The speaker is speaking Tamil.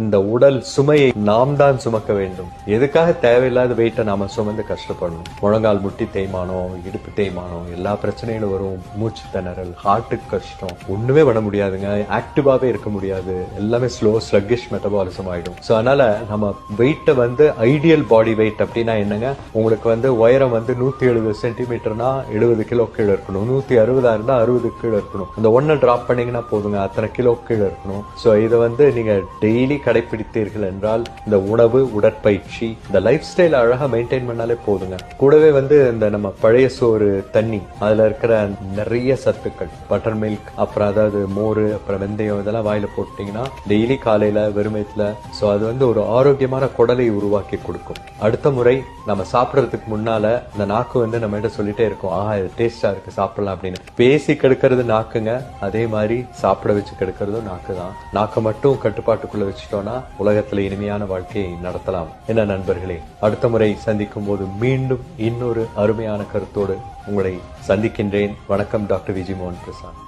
இந்த உடல் சுமையை நாம் தான் சுமக்க வேண்டும். எதுக்காக தேவையில்லாத வெயிட்டை நாம சுமந்து கஷ்டப்படணும்? முழங்கால் முட்டி தேய்மானம் இடுப்பு தேய்மானம் எல்லா பிரச்சனைகளும் வரும். மூச்சு திணறல் ஹார்ட்டுக்கு கஷ்டம். ஒண்ணுமே பண்ண முடியாதுங்க. ஆக்டிவாவே இருக்க முடியாது. எல்லாமே ஸ்லோ ஸ்லக்கிஷ் மெட்டபாலிசம் ஆயிடும். ஸோ அதனால நம்ம வெயிட்டை வந்து ஐடியல் பாடி வெயிட் அப்படின்னா என்னங்க? உங்களுக்கு வந்து உயரம் வந்து நூத்தி எழுபது சென்டிமீட்டர்னா எழுபது கிலோ கீழே இருக்கணும். நூத்தி அறுபதா இருந்தா அறுபது கீழே இருக்கணும். இந்த ஒன்னை டிராப் பண்ணீங்கன்னா போதுங்க. அத்தனை கிலோ கீழே இருக்கணும். ஸோ இதை வந்து நீங்க டெய்லி கடைபிடித்தீர்கள் என்றால் இந்த உணவு உடற்பயிற்சி இந்த லைஃப் ஸ்டைல் அழகா மெயின்டைன் பண்ணாலே போதுங்க. கூடவே வந்து இந்த நம்ம பழைய சோறு தண்ணி அதுல இருக்கிற நிறைய சத்துக்கள் பட்டர் மில்க் அப்புறம் அதாவது மோர் அப்புறம் வெந்தயம் இதெல்லாம் வாயில போட்டீங்கன்னா டெய்லி காலையில வெறுமயத்தில் ஸோ அது வந்து ஒரு ஆரோக்கியமான குடலை உருவாக்கி கொடுக்கும். அடுத்த முறை நம்ம சாப்பிட்றதுக்கு முன்னால இந்த நாக்கு வந்து நம்ம கிட்ட சொல்லிட்டே இருக்கும் ஆஹா இது டேஸ்டா இருக்கு சாப்பிடலாம் அப்படின்னு. பேசி கெடுக்கிறது நாக்குங்க அதே மாதிரி சாப்பிட வச்சு கெடுக்கிறதும் நாக்கு தான் நாக்கை மட்டும் கட்டுப்பாட்டுக்குள்ள வச்சுட்டோம்னா உலகத்துல இனிமையான வாழ்க்கையை நடத்தலாம். என்ன நண்பர்களே அடுத்த முறை சந்திக்கும் போது மீண்டும் இன்னொரு அருமையான கருத்தோடு உங்களை சந்திக்கின்றேன். வணக்கம் டாக்டர் விஜய் மோகன் பிரசாத்.